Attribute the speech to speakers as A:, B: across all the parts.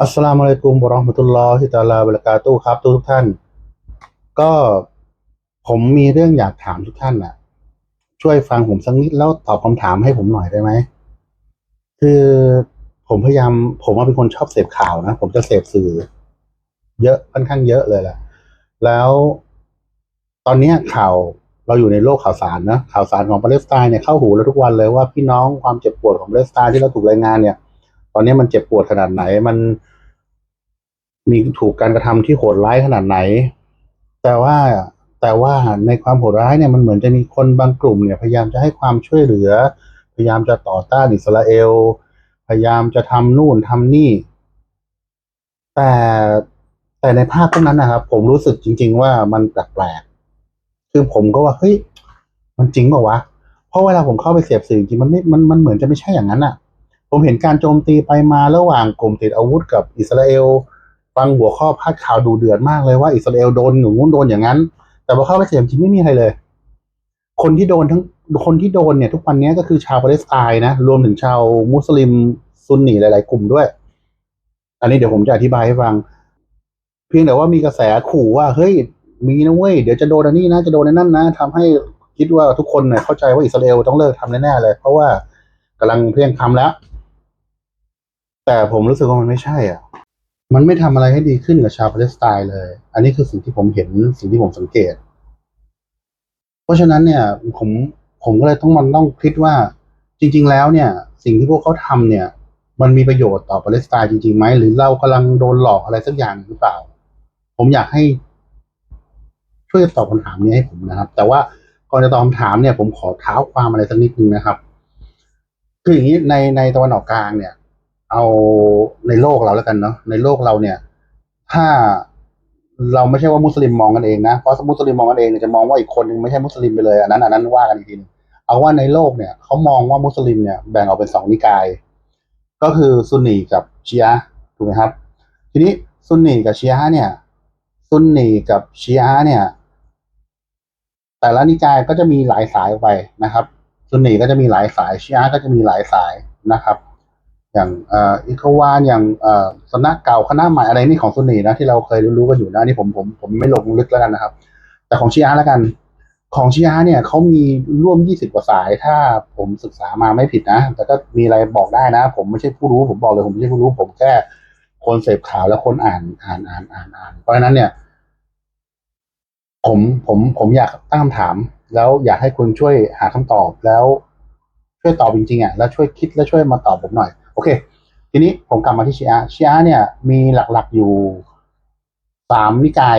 A: อัสสลามุอะลัยกุมวะเราะห์มะตุลลอฮิตาลาบะเรากาตุฮ์ครับทุกท่าน ก็ผมมีเรื่องอยากถามทุกท่านน่ะ ช่วยฟังผมสักนิดแล้วตอบคำถามให้ผมหน่อยได้ไหม คือผมพยายาม ผมว่าเป็นคนชอบเสพข่าวนะ ผมจะเสพสื่อ เยอะค่อนข้างเยอะเลยแหละแล้วตอนนี้ข่าวเราอยู่ในโลกข่าวสารนะข่าวสารของปาเลสไตน์เนี่ยเข้าหูเราทุกวันเลยว่าพี่น้องความเจ็บปวดของปาเลสไตน์ที่เราถูกรายงานเนี่ย ตอนนี้มันเจ็บปวดขนาดไหน มันมีถูกการกระทำที่โหดร้ายขนาดไหน แต่ว่าแต่ว่าในความโหดร้ายเนี่ยมันเหมือนจะมีคนบางกลุ่มเนี่ยพยายามจะให้ความช่วยเหลือ พยายามจะต่อต้านอิสราเอล พยายามจะทำนู่นทำนี่ แต่แต่ในภาพพวกนั้นนะครับ ผมรู้สึกจริง ๆ ว่ามันแปลกๆคือผมก็ว่าเฮ้ยมันจริงเปล่าวะเพราะเวลาผมเข้าไปเสพสื่อจริงมันไม่มันมันเหมือนจะไม่ใช่อย่างนั้นอะ ผมเห็นการโจมตีไปมาระหว่างกลุ่มติดอาวุธกับอิสราเอล ฟังหัวข้อพาดข่าวดูเดือดมากเลยว่าอิสราเอลโดนหนูนโดนอย่างนั้น แต่พอเข้าไปเสพจริงไม่มีใครเลย คนที่โดนทั้งคนที่โดนเนี่ย ทุกวันนี้ก็คือชาวปาเลสไตน์นะ รวมถึงชาวมุสลิมซุนนีหลาย ๆ กลุ่มด้วย อันนี้เดี๋ยวผมจะอธิบายให้ฟัง เพียงแต่ว่ามีกระแสขู่ว่าเฮ้ยมีนะเว้ยเดี๋ยวจะโดนอันนี้นะจะโดนอันนั้นนะทำให้คิดว่าทุกคนเนี่ยเข้าใจว่าอิสราเอลต้องเลิกทำแน่ๆเลย เพราะว่ากำลังเพียงทำแล้ว แต่ผมรู้สึกว่ามันไม่ใช่อะ มันไม่ทำอะไรให้ดีขึ้นกับชาวปาเลสไตน์เลย อันนี้คือสิ่งที่ผมเห็นสิ่งที่ผมสังเกต เพราะฉะนั้นเนี่ย ผมผมก็เลยต้องมันต้องคิดว่า จริง ๆ แล้วเนี่ย สิ่งที่พวกเขาทำเนี่ย มันมีประโยชน์ต่อปาเลสไตน์จริงๆไหมหรือเรากำลังโดนหลอกอะไรสักอย่างหรือเปล่า ผมอยากให้ ช่วยตอบคำถามนี้ให้ผมนะครับ แต่ว่าก่อนจะตอบคำถามเนี่ย ผมขอเท้าความอะไรสักนิดนึงนะครับ คืออย่างนี้ในในตะวันออกกลางเนี่ย เอาในโลกเราแล้วกันเนาะในโลกเราเนี่ย ถ้าเราไม่ใช่ว่ามุสลิมมองกันเองนะเพราะมุสลิมมองกันเองเนี่ยจะมองว่าอีกคนนึงไม่ใช่มุสลิมไปเลยอันนั้นอันนั้นว่ากันอีกทีนึงเอาว่าในโลกเนี่ยเขามองว่ามุสลิมเนี่ยแบ่งออกเป็นสองนิกาย ก็คือซุนนีกับชีอะถูกไหมครับ ทีนี้ซุนนีกับชีอะเนี่ยซุนนีกับชีอะเนี่ย แต่ละนิกายก็จะมีหลายสายออกไปนะครับซุนนีก็จะมีหลายสายชีอะก็จะมีหลายสายนะครับ อย่างอิคาวานอย่างสำนักเก่าคณะใหม่อะไรนี่ของซุนนีนะที่เราเคยรู้ๆกันอยู่นะนี่ผมผมผมไม่ลงลึกแล้วกันนะครับ แต่ของชีอะห์แล้วกัน ของชีอะห์เนี่ยเขามีร่วม20กว่าสาย ถ้าผมศึกษามาไม่ผิดนะ แต่ก็มีอะไรบอกได้นะ ผมไม่ใช่ผู้รู้ผมบอกเลยผมไม่ใช่ผู้รู้ ผมแค่คนเสพข่าวแล้วคนอ่านอ่านอ่านอ่านอ่าน เพราะฉะนั้นเนี่ย ผมผมผมอยากตั้งคำถาม แล้วอยากให้คุณช่วยหาคำตอบแล้วช่วยตอบจริงๆอะแล้วช่วยคิดแล้วช่วยมาตอบผมหน่อย โอเค ทีนี้ผมกลับมาที่ชีอะชีอะเนี่ย มีหลักๆอยู่สามนิกาย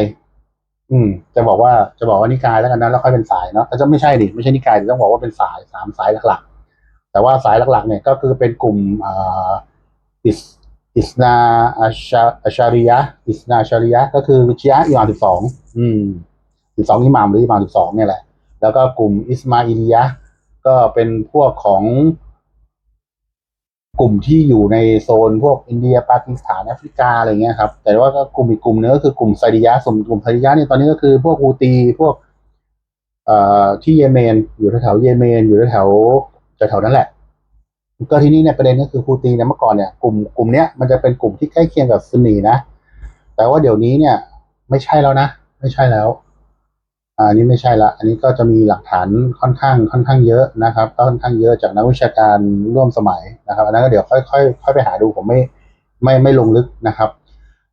A: อืม จะบอกว่าจะบอกว่านิกายแล้วกันนะแล้วค่อยเป็นสายเนาะแต่จะไม่ใช่ดิไม่ใช่นิกายต้องบอกว่าเป็นสายสามสายหลักๆ แต่ว่าสายหลักๆ เนี่ยก็คือเป็นกลุ่มอ่าอิสอิสนาอาชาอาชาริยะอิสนาอาชาริยะก็คือชีอะอิหม่ามสิบสองอืมสิบสองอิหม่ามหรืออิหม่ามสิบสองเนี่ยแหละ แล้วก็กลุ่มอิสมาอิลียะก็เป็นพวกของ กลุ่มที่อยู่ในโซนพวกอินเดียปากีสถานแอฟริกาอะไรเงี้ยครับแต่ว่าก็กลุ่มอีกกลุ่มนึงก็คือกลุ่มไซดิยะส่วนกลุ่มไซดิยะเนี่ยตอนนี้ก็คือพวกฮูตีพวกเอ่อที่เยเมน อยู่แถวเยเมน อยู่แถวๆแถวนั้นแหละ ก็ที่นี่เนี่ยประเด็นก็คือฮูตีเนี่ยเมื่อก่อนเนี่ยกลุ่มกลุ่มเนี้ยมันจะเป็นกลุ่มที่ใกล้เคียงกับซุนนีนะแต่ว่าเดี๋ยวนี้เนี่ย ไม่ใช่แล้วนะ ไม่ใช่แล้ว อันนี้ไม่ใช่ละ อันนี้ก็จะมีหลักฐานค่อนข้างค่อนข้างเยอะนะครับก็ค่อนข้างเยอะจากนักวิชาการร่วมสมัยนะครับอันนั้นก็เดี๋ยวค่อยค่อยค่อยไปหาดูผมไม่ไม่ไม่ลงลึกนะครับ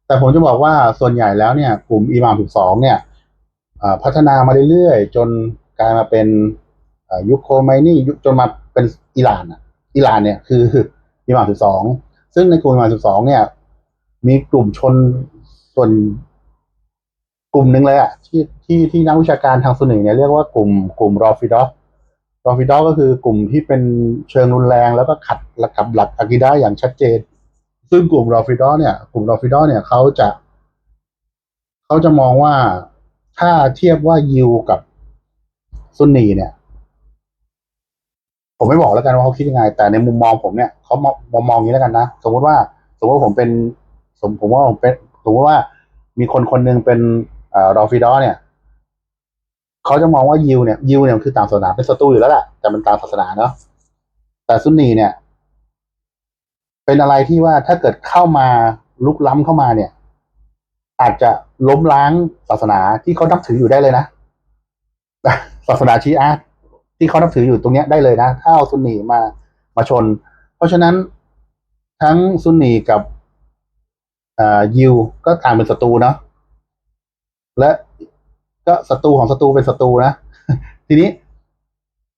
A: แต่ผมจะบอกว่าส่วนใหญ่แล้วเนี่ย กลุ่มอิหม่ามสิบสองเนี่ยพัฒนามาเรื่อยๆ จนกลายมาเป็นยุคโคไมนี่ยุคจนมาเป็นอิหร่านอะอิหร่านเนี่ยคืออิหม่ามสิบสองซึ่งในกลุ่มอิหม่ามสิบสองเนี่ย มีกลุ่มชนส่วน กลุ่มหนึ่งเลยอะที่ที่ที่นักวิชาการทางซุนนีเนี่ยเรียกว่ากลุ่มกลุ่มรอฟิดอฟรอฟิดอฟก็คือกลุ่มที่เป็นเชิงรุนแรง แล้วก็ขัดหลักกับหลักอะกีดะห์อย่างชัดเจน ซึ่งกลุ่มรอฟิดอเนี่ย กลุ่มรอฟิดอเนี่ยเขาจะเขาจะมองว่าถ้าเทียบว่ายิวกับซุนนีเนี่ย ผมไม่บอกแล้วกันว่าเขาคิดยังไง แต่ในมุมมองผมเนี่ยเขามองมององอย่างนี้แล้วกันนะสมมติว่า สมมติว่าผมเป็น สมผมว่าผมเป็นสมมติว่ามีคนคนหนึ่งเป็น รอฟิดอเนี่ยเขาจะมองว่ายิวเนี่ยยิวเนี่ยคือต่างศาสนาเป็นศัตรูอยู่แล้วแหละแต่มันต่างศาสนาเนาะแต่ซุนนีเนี่ย เป็นอะไรที่ว่าถ้าเกิดเข้ามาลุกล้ำเข้ามาเนี่ย อาจจะล้มล้างศาสนาที่เขานับถืออยู่ได้เลยนะศาสนาชีอะห์ที่เขานับถืออยู่ตรงเนี้ยได้เลยนะถ้าเอาซุนนีมามาชน เพราะฉะนั้นทั้งซุนนีกับยิวก็ต่างเป็นศัตรูเนาะ และก็ศัตรูของศัตรูเป็นศัตรูนะ ทีนี้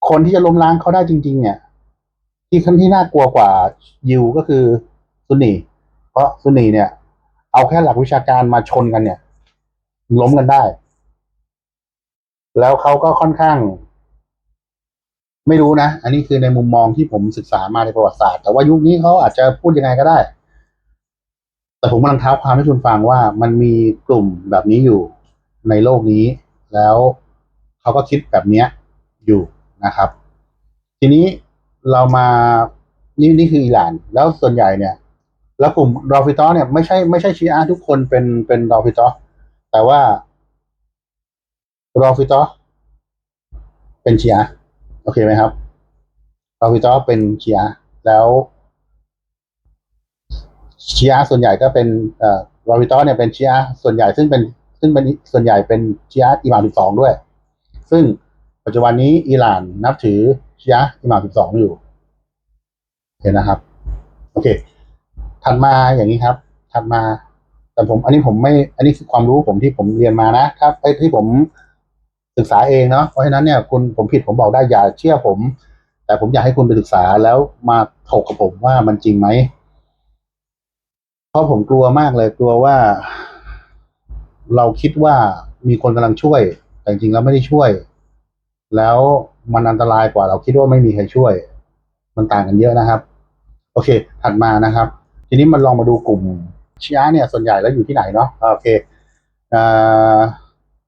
A: คนที่จะล้มล้างเขาได้จริง ๆ เนี่ย ที่ขั้นที่น่ากลัวกว่ายิวก็คือซุนนีเพราะซุนนีเนี่ย เอาแค่หลักวิชาการมาชนกันเนี่ย ล้มกันได้ แล้วเขาก็ค่อนข้าง ไม่รู้นะ อันนี้คือในมุมมองที่ผมศึกษามาในประวัติศาสตร์ แต่ว่ายุคนี้เขาอาจจะพูดยังไงก็ได้ แต่ผมกำลังเท้าความให้คุณฟังว่ามันมีกลุ่มแบบนี้อยู่ ในโลกนี้ แล้วเขาก็คิดแบบเนี้ยอยู่นะครับ ทีนี้เรามานี่นี่คืออิหร่าน แล้วส่วนใหญ่เนี่ย แล้วกลุ่มรอฟิตอเนี่ยไม่ใช่ไม่ใช่ชีอะห์ทุกคนเป็นเป็นรอฟิตอแต่ว่ารอฟิตอเป็นชีอะโอเคไหมครับรอฟิตอเป็นชีอะแล้วชีอะส่วนใหญ่ก็เป็นเอ่อรอฟิตอเนี่ยเป็นชีอะส่วนใหญ่ซึ่งเป็น ซึ่งเป็นส่วนใหญ่เป็นชีอะห์อิหม่ามสิบสองด้วย ซึ่งปัจจุบันนี้อิหร่านนับถือชีอะห์อิหม่ามสิบสองอยู่เห็นนะครับ โอเค ถัดมาอย่างนี้ครับ ถัดมา แต่ผม อันนี้ผมไม่ อันนี้คือความรู้ผมที่ผมเรียนมานะ ครับไอ้ที่ผมศึกษาเองเนาะ เพราะฉะนั้นเนี่ยคุณผมผิดผมบอกได้อย่าเชื่อผม แต่ผมอยากให้คุณไปศึกษาแล้วมาถกกับผมว่ามันจริงไหม เพราะผมกลัวมากเลยกลัวว่า เราคิดว่ามีคนกำลังช่วย แต่จริงแล้วไม่ได้ช่วย แล้วมันอันตรายกว่าเราคิดว่าไม่มีใครช่วย มันต่างกันเยอะนะครับ โอเค ถัดมานะครับ ทีนี้มันลองมาดูกลุ่มชีอะห์เนี่ยส่วนใหญ่แล้วอยู่ที่ไหนเนาะโอเคอ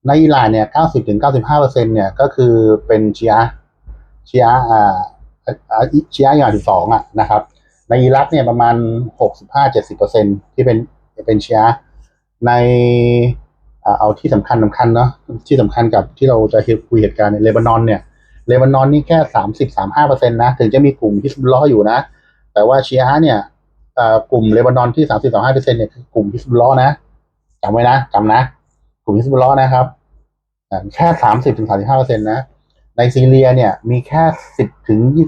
A: ในอิหร่านเนี่ย90ถึง95เปอร์เซ็นเนี่ยก็คือเป็นชีอะชีอะห์อ่าชีอะห์อย่างที่สองอะนะครับ ในอิรักเนี่ยประมาณ65-70เปอร์เซ็นที่เป็นเป็นชีอะห์ใน เอาที่สำคัญสำคัญเนาะที่สำคัญกับที่เราจะคุยเหตุการณ์เนี่ยเลบานอนเนี่ยเลบานอนนี่แค่สามสิบสามห้าเปอร์เซ็นต์นะถึงจะมีกลุ่มฮิสบุลลออยู่นะ แต่ว่าชีอะเนี่ยกลุ่มเลบานอนที่สามสิบสามห้าเปอร์เซ็นต์เนี่ยคือกลุ่มฮิสบุลลอนะจำไว้นะจำนะ กลุ่มฮิสบุลลอนะครับแค่สามสิบถึงสามสิบห้าเปอร์เซ็นต์นะในซีเรียเนี่ยมีแค่สิบถึงยี่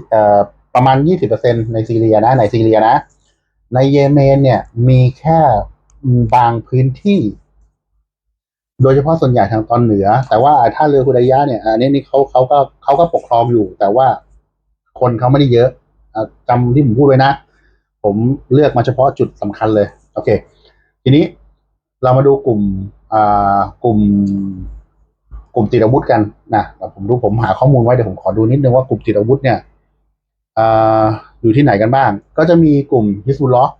A: ประมาณยี่สิบเปอร์เซ็นต์ในซีเรียนะในซีเรียนะ ในเยเมนเนี่ยมีแค่บางพื้นที่ โดยเฉพาะส่วนใหญ่ทางตอนเหนือ แต่ว่าถ้าเรือฮุดายะเนี่ย อันนี้นี่เขาเขาก็เขาก็ปกครองอยู่ แต่ว่าคนเขาไม่ได้เยอะอะจำที่ผมพูดไว้นะ ผมเลือกมาเฉพาะจุดสำคัญเลย โอเค ทีนี้เรามาดูกลุ่มอ่ากลุ่ม กลุ่มติดอาวุธกันนะผมดูผมหาข้อมูลไว้เดี๋ยวผมขอดูนิดนึงว่ากลุ่มติดอาวุธเนี่ยอ่าอยู่ที่ไหนกันบ้าง ก็จะมีกลุ่มฮิสบุลลอฮ์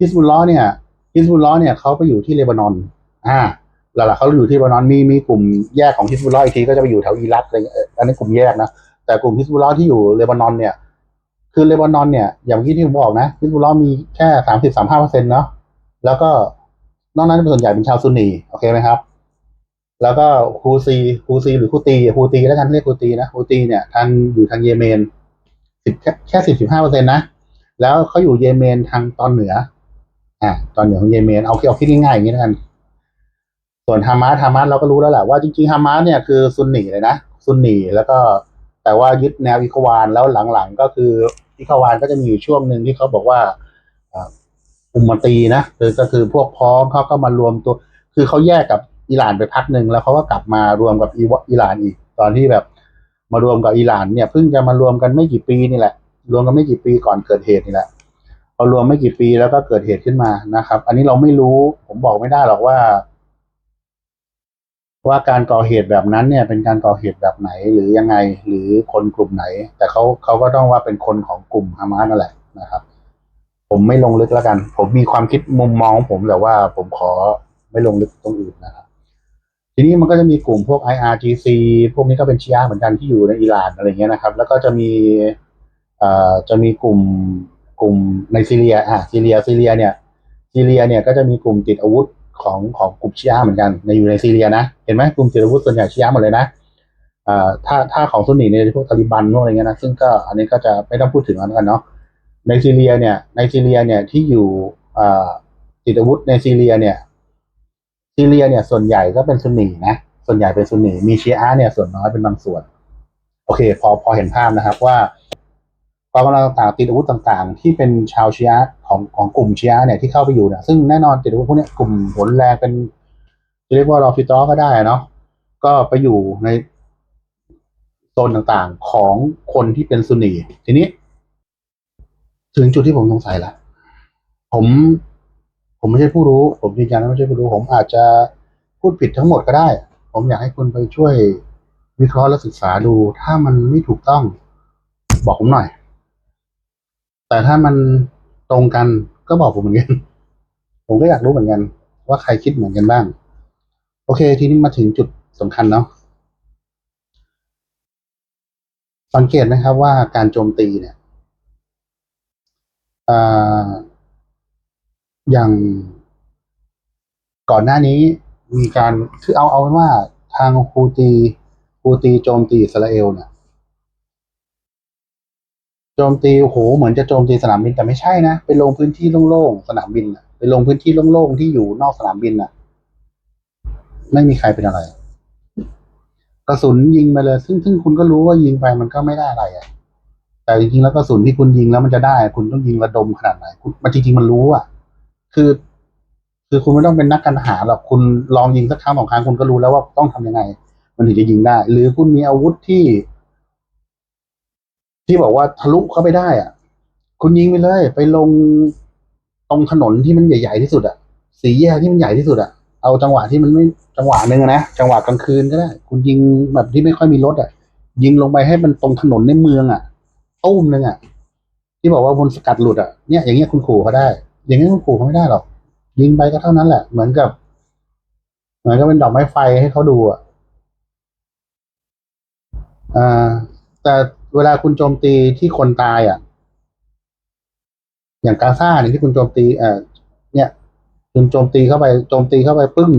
A: ฮิสบุลลอฮ์เนี่ยฮิสบุลลอฮ์เนี่ยเขาไปอยู่ที่เลบานอน อ่า หลักๆเขาอยู่ที่เลบานอนมีมีกลุ่มแยกของฮิสบุลลออีกทีก็จะไปอยู่แถวอิรักอะไรเงี้ยอันนี้กลุ่มแยกนะแต่กลุ่มฮิสบุลลอที่อยู่เลบานอนเนี่ย คือเลบานอนเนี่ยอย่างที่ที่ผมบอกนะฮิสบุลลอมีแค่สามสิบสามห้าเปอร์เซ็นต์เนาะแล้วก็นอกนั้นเป็นส่วนใหญ่เป็นชาวซุนนีโอเคไหมครับ แล้วก็ฮูซีฮูซีหรือฮูตีฮูตีแล้วกันเรียกฮูตีนะฮูตีเนี่ยทางอยู่ทางเยเมนสิบแค่แค่สิบสิบห้าเปอร์เซ็นต์นะแล้วเขาอยู่เยเมนทางตอนเหนืออ่าตอนเหนือของเยเมนเอาเอาคิดง่ายๆอย่างนี้แล้วกัน ส่วนฮามาสฮามาสเราก็รู้แล้วแหละว่าจริงๆฮามาสเนี่ยคือซุนนีเลยนะซุนนีแล้วก็แต่ว่ายึดแนวอิควานแล้วหลังๆก็คืออิควานก็จะมีอยู่ช่วงหนึ่งที่เขาบอกว่าอุมมตีนะคือก็คือพวกพ้องเขาก็มารวมตัว คือเขาแยกกับอิหร่านไปพักหนึ่งแล้วเขาก็กลับมารวมกับอิวอิหร่านอีก ตอนที่แบบมารวมกับอิหร่านเนี่ยเพิ่งจะมารวมกันไม่กี่ปีนี่แหละ รวมกันไม่กี่ปีก่อนเกิดเหตุนี่แหละพอรวมไม่กี่ปีแล้วก็เกิดเหตุขึ้นมานะครับ อันนี้เราไม่รู้ผมบอกไม่ได้หรอกว่า ว่าการก่อเหตุแบบนั้นเนี่ยเป็นการก่อเหตุแบบไหนหรือยังไงหรือคนกลุ่มไหน แต่เขาเขาก็ต้องว่าเป็นคนของกลุ่มฮามาสนั่นแหละนะครับ ผมไม่ลงลึกแล้วกัน ผมมีความคิดมุมมองของผมแต่ว่าผมขอไม่ลงลึกตรงอื่นนะครับ ทีนี้มันก็จะมีกลุ่มพวก IRGC พวกนี้ก็เป็นชีอะห์เหมือนกันที่อยู่ในอิหร่านอะไรเงี้ยนะครับ แล้วก็จะมีเอ่อจะมีกลุ่มกลุ่มในซีเรียอะซีเรียซีเรียเนี่ยซีเรียเนี่ยก็จะมีกลุ่มติดอาวุธ ของของกลุ่มชีอะห์เหมือนกันในอยู่ในซีเรียนะเห็นไหมกลุ่มติดอาวุธส่วนใหญ่ชีอะห์หมดเลยนะถ้าถ้าของซุนนีเนี่ยพวกตาลิบันพวกอะไรเงี้ยนะซึ่งก็อันนี้ก็จะไม่ต้องพูดถึงแล้วกันเนาะในซีเรียเนี่ยในซีเรียเนี่ยที่อยู่ติดอาวุธในซีเรียเนี่ยซีเรียเนี่ยส่วนใหญ่ก็เป็นซุนนีนะส่วนใหญ่เป็นซุนนีมีชีอะห์เนี่ยส่วนน้อยเป็นบางส่วน โอเค พอพอเห็นภาพนะครับว่า กองกำลังต่างๆติดอาวุธต่างๆ ที่เป็นชาวชีอะของของกลุ่มชีอะเนี่ยที่เข้าไปอยู่เนี่ยซึ่งแน่นอนติดอาวุธพวกนี้กลุ่มผลแรงเป็นจะเรียกว่ารอฟิตรอก็ได้เนาะก็ไปอยู่ในโซนต่างๆของคนที่เป็นซุนนีทีนี้ ถึงจุดที่ผมสงสัยละผมผมไม่ใช่ผู้รู้ ผมยืนยันว่าไม่ใช่ผู้รู้ ผมอาจจะพูดผิดทั้งหมดก็ได้ ผมอยากให้คุณไปช่วยวิเคราะห์และศึกษาดู ถ้ามันไม่ถูกต้อง บอกผมหน่อย แต่ถ้ามันตรงกันก็บอกผมเหมือนกัน ผมก็อยากรู้เหมือนกัน ว่าใครคิดเหมือนกันบ้าง โอเค ทีนี้มาถึงจุดสำคัญเนาะสังเกตไหมครับว่าการโจมตีเนี่ยออย่างก่อนหน้านี้มีการคือเอาเอาเป็นว่าทางฮูตีฮูตีโจมตีอิสราเอลเนี่ย โจมตีโอ้โหเหมือนจะโจมตีสนามบินแต่ไม่ใช่นะไปลงพื้นที่โล่งๆสนามบินนะไปลงพื้นที่โล่งๆที่อยู่นอกสนามบินนะไม่มีใครเป็นอะไร กระสุนยิงไปเลย ซึ่งซึ่งคุณก็รู้ว่ายิงไปมันก็ไม่ได้อะไรอะแต่จริงๆแล้วกระสุนที่คุณยิงแล้วมันจะได้ คุณต้องยิงระดมขนาดไหนคุณมันจริงๆมันรู้อะคือ คือคุณไม่ต้องเป็นนักการทหารหรอกคุณลองยิงสักครั้งสองครั้งคุณก็รู้แล้วว่าต้องทำยังไง มันถึงจะยิงได้ หรือคุณมีอาวุธที่ ที่บอกว่าทะลุเข้าไปได้อะ คุณยิงไปเลย ไปลงตรงถนนที่มันใหญ่ๆที่สุดอะสีแยกที่มันใหญ่ที่สุดอะเอาจังหวะที่มันไม่จังหวะหนึ่งนะจังหวะกลางคืนก็ได้ คุณยิงแบบที่ไม่ค่อยมีรถอะ ยิงลงไปให้มันตรงถนนในเมืองอะตุ้มหนึ่งอะ ที่บอกว่าบนสกัดหลุดอะเนี่ยอย่างเงี้ยคุณขู่เขาได้ อย่างเงี้ยคุณขู่เขาไม่ได้หรอกยิงไปก็เท่านั้นแหละ เหมือนกับ เหมือนกับเป็นดอกไม้ไฟให้เขาดูอะอ่าแต่ เวลาคุณโจมตีที่คนตายอะ อย่างกาซาเนี่ยที่คุณโจมตีเอ่อเนี่ยคุณโจมตีเข้าไปโจมตีเข้าไปปึ้ง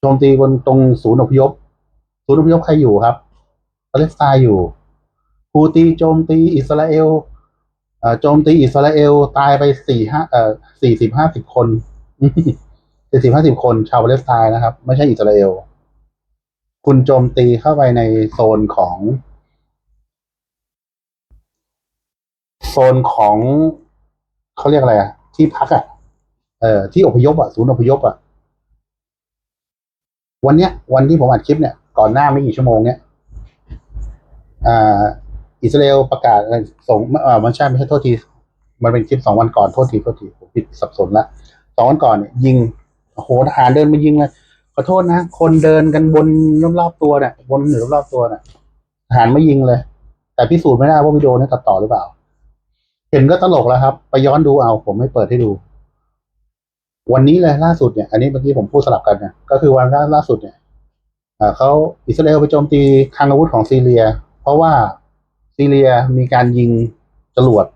A: โจมตีบนตรงศูนย์อพยพ ศูนย์อพยพใครอยู่ครับปาเลสไตน์อยู่ฮูตีโจมตีอิสราเอลเอ่อโจมตีอิสราเอลตายไปสี่ห้าเอ่อสี่สิบห้าสิบคนสี่สิบห้าสิบคนชาวปาเลสไตน์นะครับ ไม่ใช่อิสราเอล คุณโจมตีเข้าไปในโซนของ โซนของเขาเรียกอะไรอะที่พักอะเอ่อที่อพยพอะศูนย์อพยพอะวันเนี้ย วันที่ผมอัดคลิปเนี่ย ก่อนหน้าไม่กี่ชั่วโมงเนี้ยอ่าอิสราเอลประกาศส่งเอ่อมันใช่ไม่ใช่โทษที มันเป็นคลิปสองวันก่อนโทษทีโทษทีผมผิดสับสนละสองวันก่อนเนี่ยยิงโอ้โหทหารเดินมายิงเลยขอโทษนะคนเดินกันบนรอบๆตัวเนี่ยบนหรือรอบๆตัวเนี่ยทหารไม่ยิงเลย แต่พิสูจน์ไม่ได้ว่าวิดีโอนี้ตัดต่อหรือเปล่า เห็นก็ตลกแล้วครับ ไปย้อนดูเอา ผมไม่เปิดให้ดู วันนี้เลยล่าสุดเนี่ย อันนี้เมื่อกี้ผมพูดสลับกันเนี่ยก็คือวันล่าล่าสุดเนี่ยเขาอิสราเอลไปโจมตีคลังอาวุธของซีเรีย เพราะว่าซีเรียมีการยิงจรวด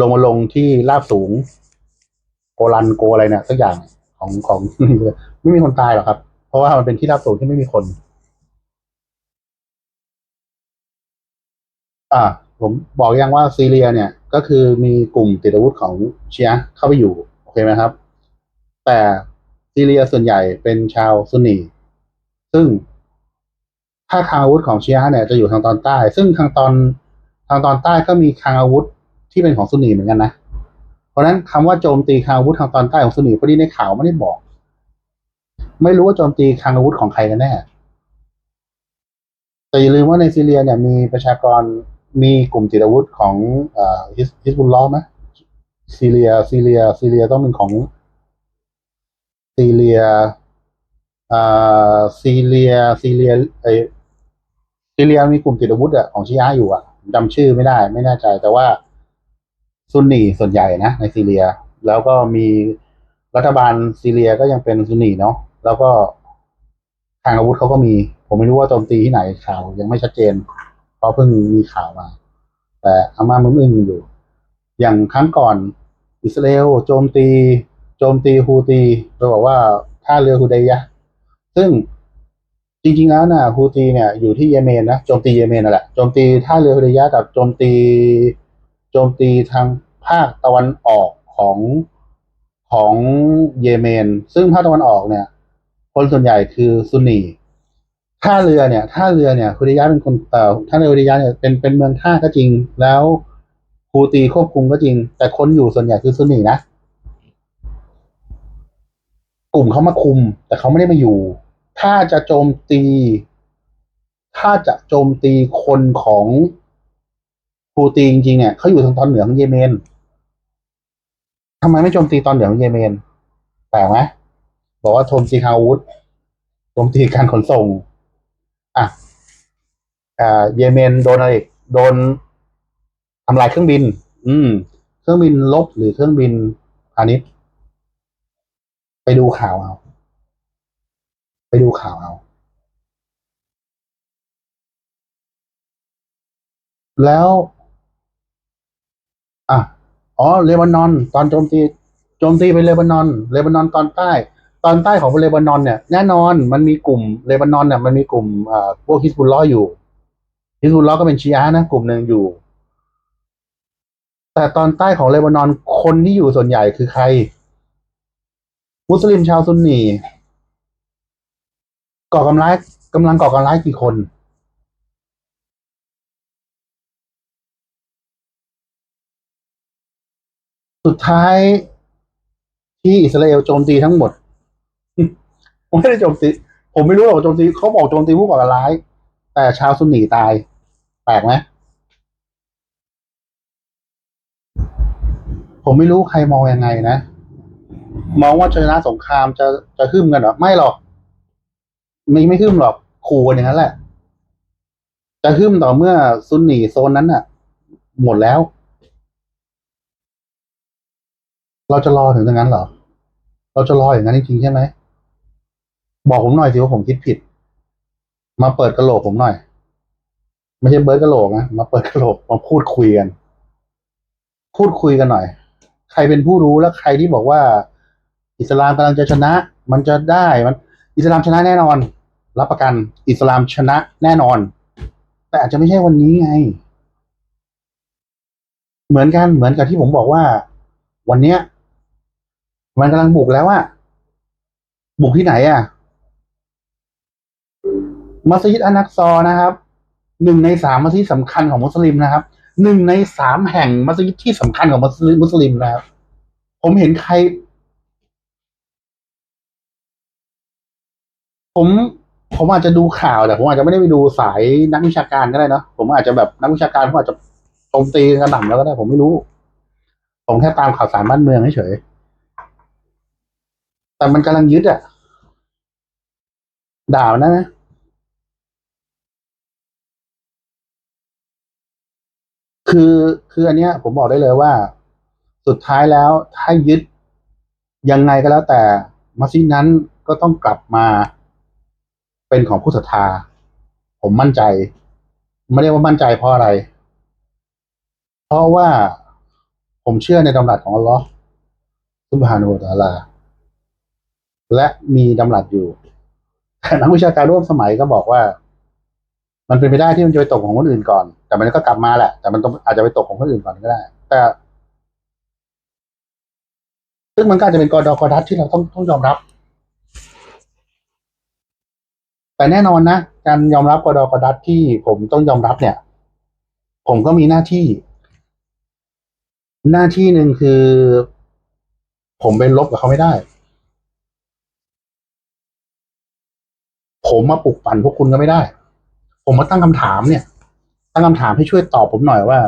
A: ลงมาลงที่ราบสูง โกลันโกอะไรเนี่ยสักอย่างของของไม่มีคนตายหรอกครับ เพราะว่ามันเป็นที่ราบสูงที่ไม่มีคน อ่า ผมบอกยังว่าซีเรียเนี่ย ก็คือมีกลุ่มติดอาวุธของเชียเข้าไปอยู่โอเคไหมครับ แต่ซีเรียส่วนใหญ่เป็นชาวซุนนีซึ่งถ้าคลังอาวุธของเชียเนี่ยจะอยู่ทางตอนใต้ ซึ่งทางตอนทางตอนใต้ก็มีคลังอาวุธที่เป็นของซุนนีเหมือนกันนะ เพราะฉะนั้นคำว่าโจมตีคลังอาวุธทางตอนใต้ของซุนนีพอดีในข่าวไม่ได้บอก ไม่รู้ว่าโจมตีคลังอาวุธของใครกันแน่แต่อย่าลืมว่าในซีเรียเนี่ยมีประชากร มีกลุ่มติดอาวุธของอ่อฮิสบุลลอห์ไหมซีเรีย ซีเรีย ซีเรียต้องเป็นของ ซีเรียอ่าซีเรีย ซีเรียไอซีเรียมีกลุ่มติดอาวุธอะของชีอะอยู่อะจำชื่อไม่ได้ ไม่แน่ใจ แต่ว่าซุนนีส่วนใหญ่นะในซีเรีย แล้วก็มีรัฐบาลซีเรียก็ยังเป็นซุนนีเนาะแล้วก็ทางอาวุธเขาก็มี ผมไม่รู้ว่าโจมตีที่ไหนข่าวยังไม่ชัดเจน ราะเพิ่งมีข่าวมา แต่อามามึงอึ้งอยู่ อย่างครั้งก่อน อิสราเอลโจมตี โจมตีฮูตีเราบอกว่าท่าเรือฮูดัยะซึ่งจริงๆแล้วนะฮูตีเนี่ยอยู่ที่เยเมนนะโจมตีเยเมนนั่นแหละโจมตีท่าเรือฮูดัยะกับโจมตี โจมตีทางภาคตะวันออกของของเยเมน ซึ่งภาคตะวันออกเนี่ย คนส่วนใหญ่คือซุนนี ท่าเรือเนี่ยท่าเรือเนี่ยฮุดิยะเป็นคนเอ่อท่าเรือฮุดิยะเนี่ยเป็นเป็นเมืองท่าก็จริง แล้วฮูตีควบคุมก็จริง แต่คนอยู่ส่วนใหญ่คือซุนนีนะกลุ่มเขามาคุม แต่เขาไม่ได้มาอยู่ ถ้าจะโจมตี ถ้าจะโจมตีคนของฮูตีจริงๆเนี่ยเขาอยู่ทางตอนเหนือของเยเมนทำไมไม่โจมตีตอนเหนือของเยเมนแปลกไหมบอกว่าโจมตีฮาวุธโจมตีการขนส่ง อะอ่าเยเมนโดนอะไรอีกโดนทำลายเครื่องบิน อืม เครื่องบินลบหรือเครื่องบินพาณิชย์ไปดูข่าวเอา ไปดูข่าวเอา แล้ว อะอ๋อเลบานอน ตอนโจมตีโจมตีไปเลบานอน เลบานอนตอนใต้ ตอนใต้ของเลบานอนเนี่ยแน่นอนมันมีกลุ่มเลบานอนเนี่ยมันมีกลุ่มอ่าพวกฮิสบุลลออยู่ฮิสบุลลอก็เป็นชีอะนะกลุ่มหนึ่งอยู่ แต่ตอนใต้ของเลบานอนคนที่อยู่ส่วนใหญ่คือใคร มุสลิมชาวซุนนีก่อกำลังกำลังก่อการร้ายกี่คนสุดท้ายที่อิสราเอลโจมตีทั้งหมด ผมไม่ได้โจมตีผมไม่รู้หรอกโจมตีเขาบอกโจมตีผู้ก่อการร้าย แต่ชาวซุนนีตาย แปลกไหมผมไม่รู้ใครมองยังไงนะ มองว่าชนะสงครามจะจะขึ้นกันหรอไม่หรอกไม่ไม่ขึ้นหรอกขู่กันอย่างนั้นแหละ จะขึ้นต่อเมื่อซุนนีโซนนั้นน่ะ หมดแล้ว เราจะรอถึงตรงนั้นเหรอ เราจะรออย่างนั้นจริงๆใช่ไหม บอกผมหน่อยสิว่าผมคิดผิด มาเปิดกระโหลกผมหน่อย ไม่ใช่เบิร์ดกระโหลกนะมาเปิดกระโหลกมาพูดคุยกัน พูดคุยกันหน่อย ใครเป็นผู้รู้และใครที่บอกว่า อิสลามกำลังจะชนะ มันจะได้มัน อิสลามชนะแน่นอน รับประกัน อิสลามชนะแน่นอน แต่อาจจะไม่ใช่วันนี้ไง เหมือนกันเหมือนกับที่ผมบอกว่า วันเนี้ย มันกำลังบุกแล้วอะบุกที่ไหนอะ มัสยิดอานักซอนะครับหนึ่งในสามมัสยิดสำคัญของมุสลิมนะครับหนึ่งในสามแห่งมัสยิดที่สำคัญของมุสลิมมุสลิมนะครับ ผมเห็นใคร ผมผมอาจจะดูข่าวแต่ผมอาจจะไม่ได้ไปดูสายนักวิชาการก็ได้เนะผมอาจจะแบบนักวิชาการเขาอาจจะโจมตีกระหน่ำแล้วก็ได้ ผมไม่รู้ ผมแค่ตามข่าวสารบ้านเมืองเฉยแต่มันกำลังยึดอะด่ามันได้ไหม คือคืออันเนี้ยผมบอกได้เลยว่า สุดท้ายแล้วถ้ายึดยังไงก็แล้วแต่มัสยิดนั้นก็ต้องกลับมาเป็นของผู้ศรัทธา ผมมั่นใจ ไม่ได้ว่ามั่นใจเพราะอะไร เพราะว่าผมเชื่อในดำรัสของอัลลอฮ์ซุบฮานุตะอาลา และมีดำรัสอยู่แต่นักวิชาการร่วมสมัยก็บอกว่า มันเป็นไปได้ที่มันจะไปตกของคนอื่นก่อน แต่มันก็กลับมาแหละ แต่มันต้องอาจจะไปตกของคนอื่นก่อนก็ได้ แต่ ซึ่งมันก็อาจจะเป็นกอดอกอดัตที่เราต้องต้องยอมรับ แต่แน่นอนนะการยอมรับกอดอกอดัตที่ผมต้องยอมรับเนี่ย ผมก็มีหน้าที่ หน้าที่หนึ่งคือ ผมไปลบกับเขาไม่ได้ ผมมาปลุกปั่นพวกคุณก็ไม่ได้ ผมมาตั้งคำถามเนี่ย ตั้งคำถามให้ช่วยตอบผมหน่อยว่า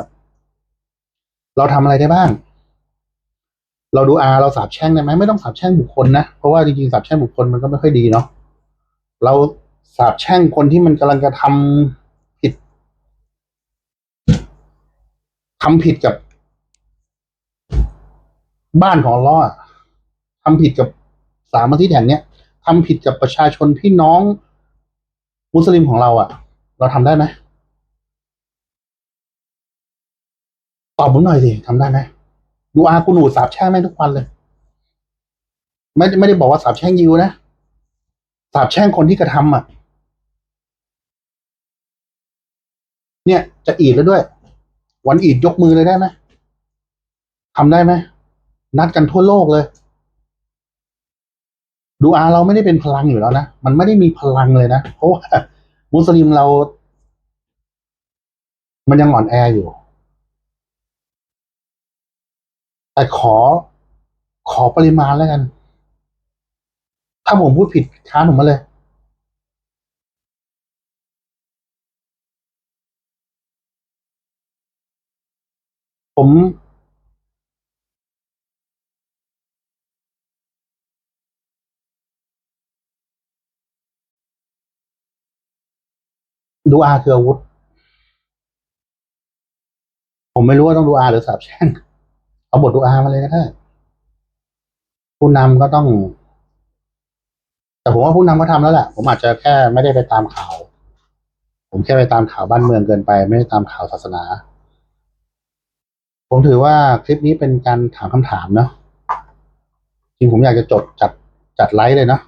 A: เราทำอะไรได้บ้าง เราดูอาเราสาบแช่งได้ไหมไม่ต้องสาบแช่งบุคคลนะเพราะว่าจริงๆสาบแช่งบุคคลมันก็ไม่ค่อยดีเนาะเราสาบแช่งคนที่มันกำลังจะทำผิดทำผิดกับ บ้านของลเลอทำผิดกับสามอาทิตย์แห่งเนี้ยทำผิดกับประชาชนพี่น้อง มุสลิมของเราอะ่ะ เราทำได้ไหม ตอบผมหน่อยสิทำได้ไหมดูอากูหนูสาบแช่งแม่ทุกวันเลย ไม่ไม่ได้บอกว่าสาบแช่งยิวนะสาบแช่งคนที่กระทำอะ เนี่ย จะอีดแล้วด้วย วันอีดยกมือเลยได้ไหมทำได้ไหมนัดกันทั่วโลกเลย ดูอาเราไม่ได้เป็นพลังอยู่แล้วนะมันไม่ได้มีพลังเลยนะเพราะว่ามุสลิมเรา มันยังอ่อนแออยู่ แต่ขอขอปริมาณแล้วกัน ถ้าผมพูดผิดค้านผมมาเลย ผม ดูอาคืออาวุธ ผมไม่รู้ว่าต้องดูอาหรือสาบแช่ง เอาบทดูอามาเลยก็ได้ผู้นำก็ต้อง แต่ผมว่าผู้นำก็ทำแล้วแหละผมอาจจะแค่ไม่ได้ไปตามข่าว ผมแค่ไปตามข่าวบ้านเมืองเกินไป ไม่ได้ตามข่าวศาสนา ผมถือว่าคลิปนี้เป็นการถามคำถามเนาะจริงผมอยากจะจดจัดจัดไลฟ์เลยเนาะ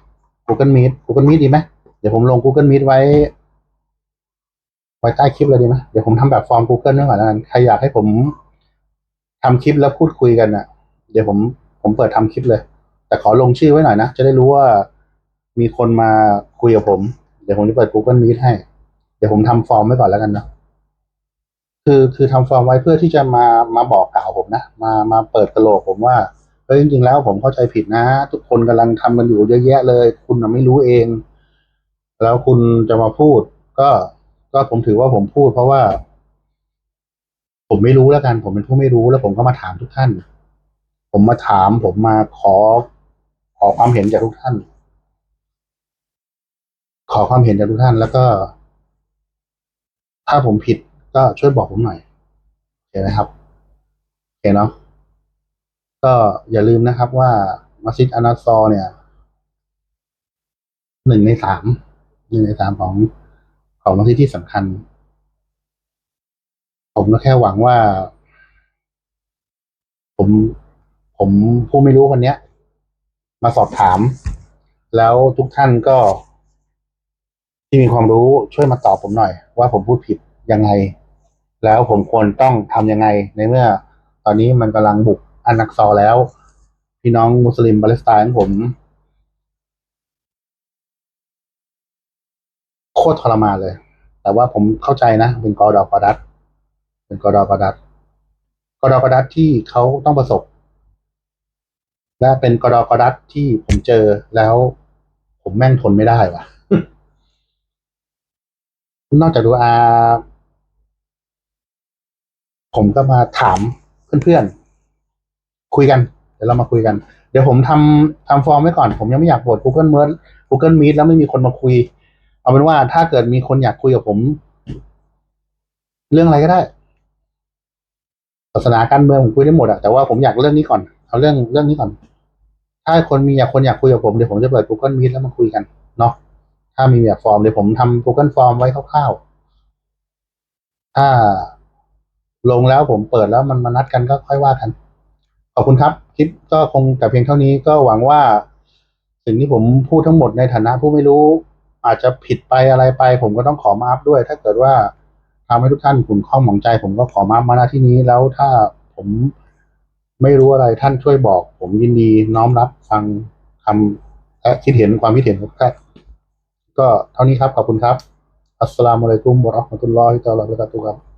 A: Google Meet Google Meet ดีไหมเดี๋ยวผมลง Google Meet ไว้ ไว้ใต้คลิปเลยดีไหมเดี๋ยวผมทำแบบฟอร์ม Google ด้วยก่อนแล้วกันใครอยากให้ผม ทำคลิปแล้วพูดคุยกันน่ะ เดี๋ยวผมผมเปิดทำคลิปเลย แต่ขอลงชื่อไว้หน่อยนะ จะได้รู้ว่ามีคนมาคุยกับผม เดี๋ยวผมจะเปิด Google Meet ให้ เดี๋ยวผมทำฟอร์มไว้ก่อนแล้วกันเนาะคือคือทำฟอร์มไว้เพื่อที่จะมามาบอกกล่าวผมนะ มามาเปิดกระโหลกผมว่าเฮ้ยจริงๆแล้วผมเข้าใจผิดนะ ทุกคนกำลังทำกันอยู่เยอะแยะเลย คุณไม่รู้เอง แล้วคุณจะมาพูด ก็ก็ผมถือว่าผมพูด เพราะว่า ผมไม่รู้แล้วกัน ผมเป็นผู้ไม่รู้แล้วผมก็มาถามทุกท่าน ผมมาถาม ผมมาขอ ขอความเห็นจากทุกท่าน ขอความเห็นจากทุกท่านแล้วก็ ถ้าผมผิดก็ช่วยบอกผมหน่อยโอเคไหมครับโอเคเนาะก็อย่าลืมนะครับว่ามัสยิดอานาซอเนี่ยหนึ่งในสามหนึ่งในสามของของมัสยิดที่สำคัญ ผมก็แค่หวังว่า ผมผมผู้ไม่รู้คนเนี้ย มาสอบถาม แล้วทุกท่านก็ ที่มีความรู้ช่วยมาตอบผมหน่อย ว่าผมพูดผิดยังไง แล้วผมควรต้องทำยังไงในเมื่อ ตอนนี้มันกำลังบุกอานักซอแล้ว พี่น้องมุสลิมปาเลสไตน์ของผมโคตรทรมานเลย แต่ว่าผมเข้าใจนะ เป็นกอดอกอดัต เป็นกอดอกอดัตกอดอกอดัตที่เขาต้องประสบ และเป็นกอดอกอดัตที่ผมเจอแล้ว ผมแม่งทนไม่ได้ว่ะ นอกจากดูอาผมก็มาถามเพื่อนๆ คุยกัน เดี๋ยวเรามาคุยกัน เดี๋ยวผมทำทำฟอร์มไว้ก่อน ผมยังไม่อยากบด Google Meet Google Meet แล้วไม่มีคนมาคุย เอาเป็นว่าถ้าเกิดมีคนอยากคุยกับผม เรื่องอะไรก็ได้ ศาสนาการเมืองผมคุยได้หมดอะแต่ว่าผมอยากเรื่องนี้ก่อน เอาเรื่องเรื่องนี้ก่อน ถ้าคนมีอยากคนอยากคุยกับผมเดี๋ยวผมจะเปิด Google Meet แล้วมาคุยกันเนาะถ้ามีแบบฟอร์มเดี๋ยวผมทำ Google Form ไว้คร่าวๆถ้าลงแล้วผมเปิดแล้วมันมานัดกันก็ค่อยว่ากัน ขอบคุณครับ คลิปก็คงแต่เพียงเท่านี้ก็หวังว่า สิ่งที่ผมพูดทั้งหมดในฐานะผู้ไม่รู้ อาจจะผิดไปอะไรไป ผมก็ต้องขอมาฟด้วย ถ้าเกิดว่า ทำให้ทุกท่านขุนข้องหมองใจ ผมก็ขอมามาณที่นี้แล้วถ้าผมไม่รู้อะไรท่านช่วยบอก ผมยินดีน้อมรับฟังคำและคิดเห็นความคิดเห็นของท่านก็เท่านี้ครับขอบคุณครับอัสสลามุอะลัยกุมวะราะห์มะตุลลอฮิตะอาลาบะกาตุครับ